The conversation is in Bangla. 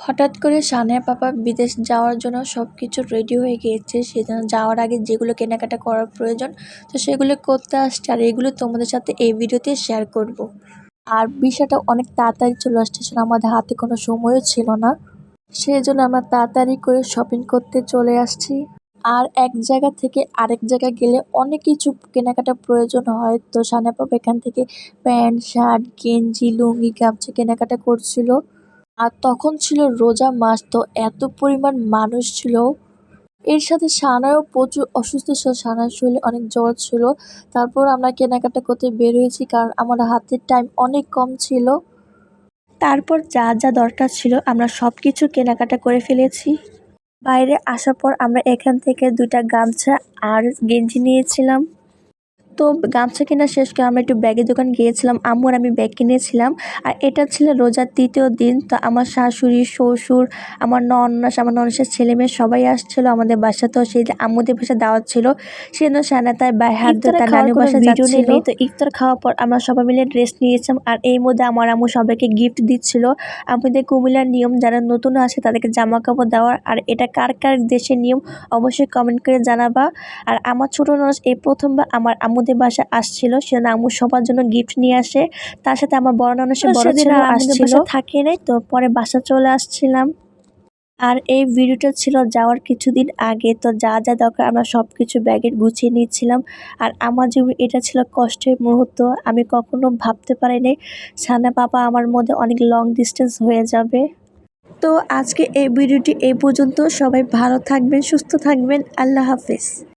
হঠাৎ করে সানিয়া পাপা বিদেশ যাওয়ার জন্য সব কিছু রেডি হয়ে গিয়েছে। সেজন্য যাওয়ার আগে যেগুলো কেনাকাটা করার প্রয়োজন, তো সেগুলো করতে আসছে। আর এগুলো তোমাদের সাথে এই ভিডিওতে শেয়ার করব। আর বিষয়টা অনেক তাড়াতাড়ি চলে আসতেছিল আমাদের হাতে কোনো সময়ও ছিল না। সেই জন্য আমরা তাড়াতাড়ি করে শপিং করতে চলে আসছি। আর এক জায়গা থেকে আরেক জায়গায় গেলে অনেক কিছু কেনাকাটা প্রয়োজন হয়। তো সানিয়া পাপা এখান থেকে প্যান্ট, শার্ট, গেঞ্জি, লুঙ্গি, গামছা কেনাকাটা করছিল। আর তখন ছিল রোজা মাস, তো এত পরিমাণ মানুষ ছিল। এর সাথে সানায়ও প্রচুর অসুস্থ ছিল। সানার শরীরে অনেক জ্বর ছিল। তারপর আমরা কেনাকাটা করতে বের হয়েছি কারণ আমার হাতের টাইম অনেক কম ছিল। তারপর যা যা দরকার ছিল আমরা সব কিছু কেনাকাটা করে ফেলেছি। বাইরে আসার পর আমরা এখান থেকে দুটা গামছা আর গেঞ্জি নিয়েছিলাম। তো গামছা কেনা শেষ করে আমরা একটু ব্যাগের দোকান গিয়েছিলাম। আম্মু আর আমি ব্যাগ কিনেছিলাম। আর এটা ছিল রোজার তৃতীয় দিন। তো আমার শাশুড়ি শ্বশুর আমার ননস আমার ননসের ছেলে মেয়ে সবাই আসছিল আমাদের বাসাতেও সেই যে আম্মুদের বাসা দাওয়াত ছিল সেজন্য সানা তার বাই হাত ধরে তার নানুর বাসা যাচ্ছিল। তো? ইফতার খাওয়ার পর আমরা সবাই মিলে ড্রেস নিয়েছিলাম। আর এই মধ্যে আমার আম্মু সবাইকে গিফট দিচ্ছিল। আমাদের কুমিল্লার নিয়ম যারা নতুন আসে তাদেরকে জামা কাপড় দেওয়ার। আর এটা কার কার দেশের নিয়ম অবশ্যই কমেন্ট করে জানাবা। আর আমার ছোট ননস এই প্রথমবার আমার আম্মুদের বাসা আসছিল সেজন্য আম্মু সবার জন্য গিফট নিয়ে আসে। তার সাথে আমার বড় ননসের বড় ছেলে আসছিল। থাকে নাই তো পরে বাসা চলে আসছিলাম। আর এই ভিডিওটা ছিল যাওয়ার কিছুদিন আগে তো যা যা দরকার আমরা সব কিছু ব্যাগে গুছিয়ে নিচ্ছিলাম আর আমার জীবনে এটা ছিল কষ্টের মুহূর্ত আমি কখনো ভাবতে পারিনি সানা পাপা আমার মধ্যে অনেক লং ডিস্টেন্স হয়ে যাবে। তো আজকে এই ভিডিওটি এই পর্যন্ত সবাই ভালো থাকবেন সুস্থ থাকবেন আল্লাহ হাফেজ।